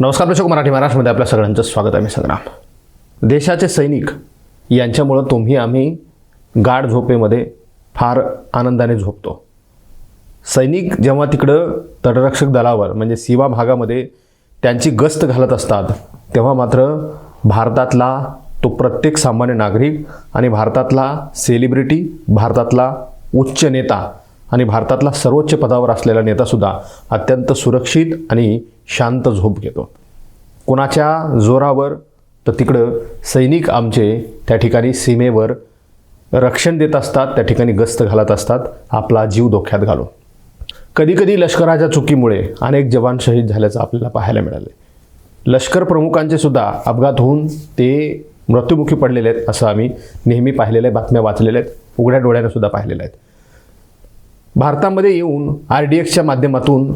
नमस्कार प्रेक्षक मराठी महाराष्ट्रमध्ये आपल्या सगळ्यांचं स्वागत आहे. मी संग्राम. देशाचे सैनिक यांच्यामुळं तुम्ही आम्ही गाढ झोपेमध्ये फार आनंदाने झोपतो. सैनिक जेव्हा तिकडं तटरक्षक दलावर म्हणजे सीमा भागामध्ये त्यांची गस्त घालत असतात तेव्हा मात्र भारतातला तो प्रत्येक सामान्य नागरिक आणि भारतातला सेलिब्रिटी भारतातला उच्च नेता आणि भारतातला सर्वोच्च पदावर असलेला नेतासुद्धा अत्यंत सुरक्षित आणि शांत झोप घेतो. कोणाच्या जोरावर तर तिकडं सैनिक आमचे त्या ठिकाणी सीमेवर रक्षण देत असतात त्या ठिकाणी गस्त घालत असतात आपला जीव धोक्यात घालून. कधीकधी लष्कराच्या चुकीमुळे अनेक जवान शहीद झाल्याचं आपल्याला पाहायला मिळाले लष्कर प्रमुखांचे सुद्धा अपघात होऊन ते मृत्युमुखी पडलेले आहेत असं आम्ही नेहमी पाहिलेल्या बातम्या वाचलेल्या आहेत उघड्या डोळ्यानं सुद्धा पाहिलेल्या आहेत. भारतामध्ये येऊन आर डी एक्सच्या माध्यमातून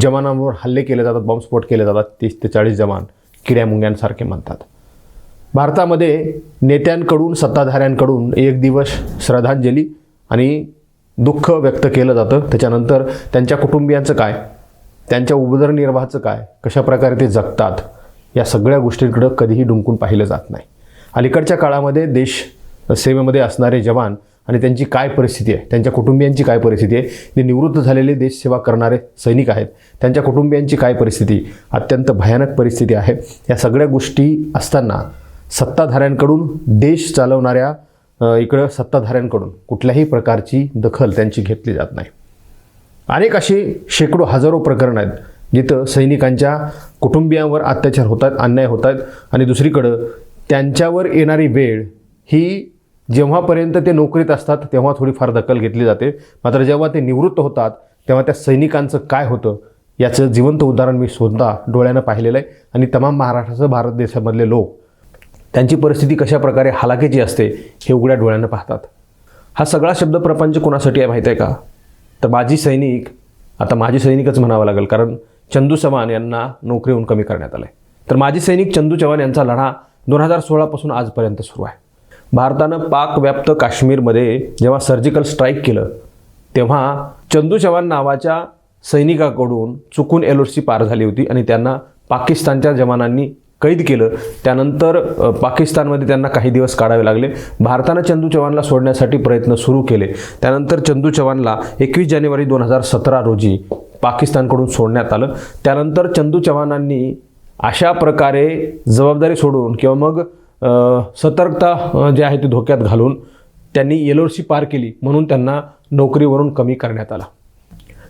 जवानांवर हल्ले केले जातात बॉम्बस्फोट केले जातात. तीस ते चाळीस जवान किड्यामुंग्यांसारखे म्हणतात. भारतामध्ये नेत्यांकडून सत्ताधाऱ्यांकडून एक दिवस श्रद्धांजली आणि दुःख व्यक्त केलं जातं. त्याच्यानंतर त्यांच्या कुटुंबियांचं काय? त्यांच्या उदरनिर्वाहाचं काय? कशा प्रकारे ते जगतात? या सगळ्या गोष्टींकडं कधीही डुंकून पाहिलं जात नाही. अलीकडच्या काळामध्ये देश सेवेमध्ये असणारे जवान आणि त्यांची काय परिस्थिती आहे? त्यांच्या कुटुंबियांची काय परिस्थिती आहे? जे निवृत्त झालेले देशसेवा करणारे सैनिक आहेत त्यांच्या कुटुंबियांची काय परिस्थिती? अत्यंत भयानक परिस्थिती आहे. या सगळ्या गोष्टी असताना सत्ताधाऱ्यांकडून देश चालवणाऱ्या इकडं सत्ताधाऱ्यांकडून कुठल्याही प्रकारची दखल त्यांची घेतली जात नाही. अनेक अशी शेकडो हजारो प्रकरणं आहेत जिथं सैनिकांच्या कुटुंबियांवर अत्याचार होत आहेत अन्याय होत आहेत आणि दुसरीकडं त्यांच्यावर येणारी वेळ ही जेव्हापर्यंत ते नोकरीत असतात तेव्हा थोडीफार दखल घेतली जाते. मात्र जेव्हा ते निवृत्त होतात तेव्हा त्या सैनिकांचं काय होतं याचं जिवंत उदाहरण मी स्वतः डोळ्यानं पाहिलेलं आहे. आणि तमाम महाराष्ट्रासह भारत देशामधले लोक त्यांची परिस्थिती कशा प्रकारे हालाकीची असते हे उघड्या डोळ्यानं पाहतात. हा सगळा शब्द प्रपंच कोणासाठी आहे माहीत आहे का? तर माजी सैनिक आता माजी सैनिकच म्हणावं लागेल कारण चंदू चव्हाण यांना नोकरीहून कमी करण्यात आलं आहे तर माजी सैनिक चंदू चव्हाण यांचा लढा दोन हजार सोळापासून आजपर्यंत सुरू आहे. भारतानं पाकव्याप्त काश्मीरमध्ये जेव्हा सर्जिकल स्ट्राईक केलं तेव्हा चंदू चव्हाण नावाच्या सैनिकाकडून चुकून एल सी पार झाली होती आणि त्यांना पाकिस्तानच्या जवानांनी कैद केलं. त्यानंतर पाकिस्तानमध्ये त्यांना काही दिवस काढावे लागले. भारतानं चंदू चव्हाणला सोडण्यासाठी प्रयत्न सुरू केले. त्यानंतर चंदू चव्हाणला एकवीस जानेवारी दोन हजार सतरा रोजी पाकिस्तानकडून सोडण्यात आलं. त्यानंतर चंदू चव्हाणांनी अशा प्रकारे जबाबदारी सोडून किंवा मग सतर्कता जे आहे ती धोक्यात घालून त्यांनी एल सी पार केली म्हणून त्यांना नोकरीवरून कमी करण्यात आला.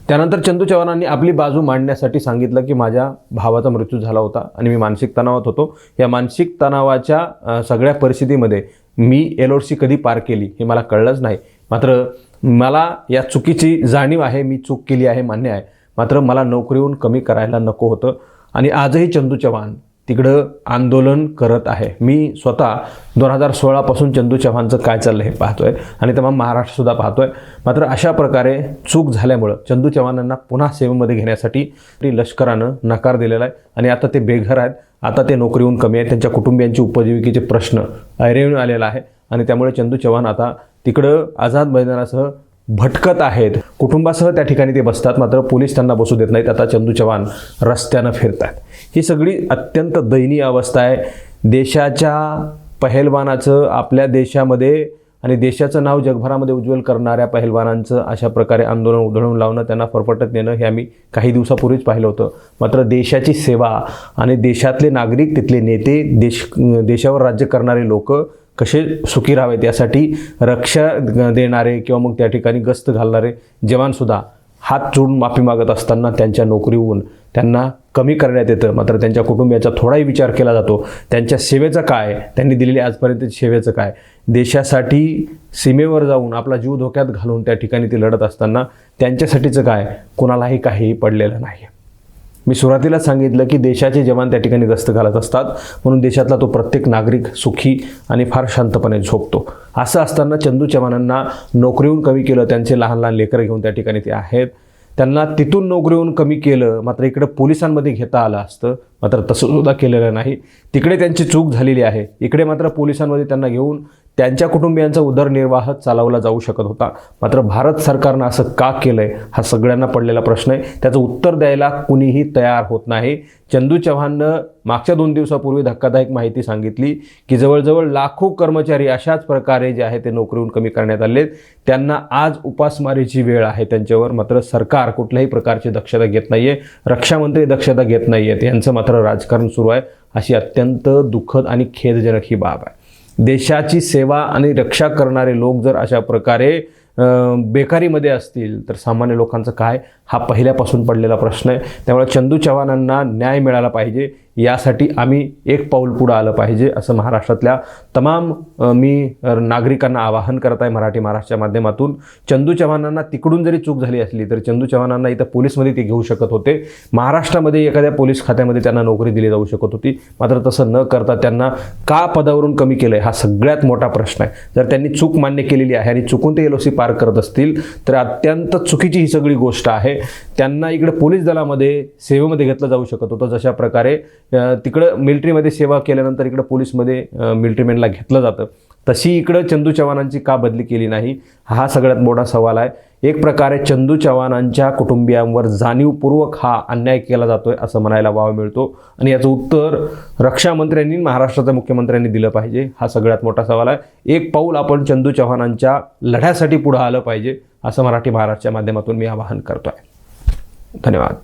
त्यानंतर चंदू चव्हाणांनी आपली बाजू मांडण्यासाठी सांगितलं की माझ्या भावाचा मृत्यू झाला होता आणि मी मानसिक तणावात होतो. या मानसिक तणावाच्या सगळ्या परिस्थितीमध्ये मी एल सी कधी पार केली हे मला कळलंच नाही. मात्र मला या चुकीची जाणीव आहे मी चूक केली आहे मान्य आहे. मात्र मला नोकरीहून कमी करायला नको होतं. आणि आजही चंदू चव्हाण तिकडं आंदोलन करत आहे. मी स्वतः दोन हजार सोळापासून चंदू चव्हाणचं काय चाललं हे पाहतोय आणि तेव्हा महाराष्ट्रसुद्धा पाहतोय. मात्र अशा प्रकारे चूक झाल्यामुळं चंदू चव्हाणांना पुन्हा सेवेमध्ये घेण्यासाठी लष्करानं नकार दिलेला आहे. आणि आता ते बेघर आहेत. आता ते नोकरीहून कमी आहेत. त्यांच्या कुटुंबियांची उपजीविकेचे प्रश्न ऐरेवून आलेला आहे. आणि त्यामुळे चंदू चव्हाण आता तिकडं आझाद मैदानासह भटकत आहेत. कुटुंबासह त्या ठिकाणी ते बसतात मात्र पोलीस त्यांना बसू देत नाहीत. आता चंदू चव्हाण रस्त्यानं फिरतात ही सगळी अत्यंत दयनीय अवस्था आहे. देशाच्या पहलवानाचं आपल्या देशामध्ये आणि देशाचं नाव जगभरामध्ये उज्ज्वल करणाऱ्या पहलवानांचं अशा प्रकारे आंदोलन उधळून लावणं त्यांना फरफटत नेणं हे आम्ही काही दिवसापूर्वीच पाहिलं होतं. मात्र देशाची सेवा आणि देशातले नागरिक तिथले नेते देश देशावर राज्य करणारे लोक कसे सुखी राहावेत यासाठी रक्षा देणारे किंवा मग त्या ठिकाणी गस्त घालणारे जवानसुद्धा हात जोडून माफी मागत असताना त्यांच्या नोकरीहून त्यांना कमी करण्यात येतं. मात्र त्यांच्या कुटुंबियाचा थोडाही विचार केला जातो. त्यांच्या सेवेचं काय? त्यांनी दिलेली आजपर्यंत सेवेचं काय? देशासाठी सीमेवर जाऊन आपला जीव धोक्यात घालून त्या ठिकाणी ते लढत असताना त्यांच्यासाठीचं काय? कोणालाही काहीही पडलेलं नाही. मी सुरुवातीला सांगितलं की देशाचे जवान त्या ठिकाणी गस्त घालत असतात म्हणून देशातला तो प्रत्येक नागरिक सुखी आणि फार शांतपणे झोपतो. असं असताना चंदू चव्हाणांना नोकरीहून कमी केलं त्यांचे लहान लहान लेकरं घेऊन त्या ठिकाणी ते आहेत. त्यांना तिथून नोकरीहून कमी केलं मात्र इकडे पोलिसांमध्ये घेता आलं असतं मात्र तसं सुद्धा केलेलं नाही. तिकडे त्यांची चूक झालेली आहे. इकडे मात्र पोलिसांमध्ये त्यांना घेऊन त्यांच्या कुटुंबियांचा उदरनिर्वाह चालवला जाऊ शकत होता. मात्र भारत सरकारनं असं का केलंय हा सगळ्यांना पडलेला प्रश्न आहे. त्याचं उत्तर द्यायला कुणीही तयार होत नाही. चंदू चव्हाणनं मागच्या दोन दिवसापूर्वी धक्कादायक माहिती सांगितली की जवळजवळ लाखो कर्मचारी अशाच प्रकारे जे आहे ते नोकरीहून कमी करण्यात आले त्यांना आज उपासमारीची वेळ आहे त्यांच्यावर. मात्र सरकार कुठल्याही प्रकारची दक्षता घेत नाही आहे रक्षामंत्री दक्षता घेत नाही आहेत यांचं मात्र राजकारण सुरू आहे. अशी अत्यंत दुःखद आणि खेदजनक ही बाब आहे. देशाची सेवा आणि रक्षा करणारे लोक जर अशा प्रकारे बेकारीमध्ये असतील तर सामान्य लोकांचं काय? हा पहिल्यापासून पडलेला प्रश्न आहे. त्यामुळे चंदू चव्हाणांना न्याय मिळाला पाहिजे. यासाठी आम्ही एक पाऊल पुढं आलं पाहिजे असं महाराष्ट्रातल्या तमाम मी नागरिकांना आवाहन करत आहे मराठी महाराष्ट्राच्या माध्यमातून. चंदू चव्हाणांना तिकडून जरी चूक झाली असली तर चंदू चव्हाणांना इथं पोलीसमध्ये ते घेऊ शकत होते. महाराष्ट्रामध्ये एखाद्या पोलीस खात्यामध्ये त्यांना नोकरी दिली जाऊ शकत होती. मात्र तसं न करता त्यांना का पदावरून कमी केलं हा सगळ्यात मोठा प्रश्न आहे. जर त्यांनी चूक मान्य केलेली आहे आणि चुकून ते एल ओ सी पार करत असतील तर अत्यंत चुकीची ही सगळी गोष्ट आहे. त्यांना इकडे पोलीस दलामध्ये सेवेमध्ये घेतलं जाऊ शकत होतं. जशा प्रकारे तिकडं मिलिटरीमध्ये सेवा केल्यानंतर इकडं पोलीसमध्ये मिलिटरीमॅनला घेतलं जातं. तशी इकडं चंदू चव्हाणांची का बदली केली नाही हा सगळ्यात मोठा सवाल आहे. एक प्रकारे चंदू चव्हाणांच्या कुटुंबियांवर जाणीवपूर्वक हा अन्याय केला जातो आहे असं म्हणायला वाव मिळतो. आणि याचं उत्तर रक्षामंत्र्यांनी महाराष्ट्राच्या मुख्यमंत्र्यांनी दिलं पाहिजे. हा सगळ्यात मोठा सवाल आहे. एक पाऊल आपण चंदू चव्हाणांच्या लढ्यासाठी पुढं आलं पाहिजे असं मराठी महाराष्ट्राच्या माध्यमातून मी आवाहन करतो आहे धन्यवाद.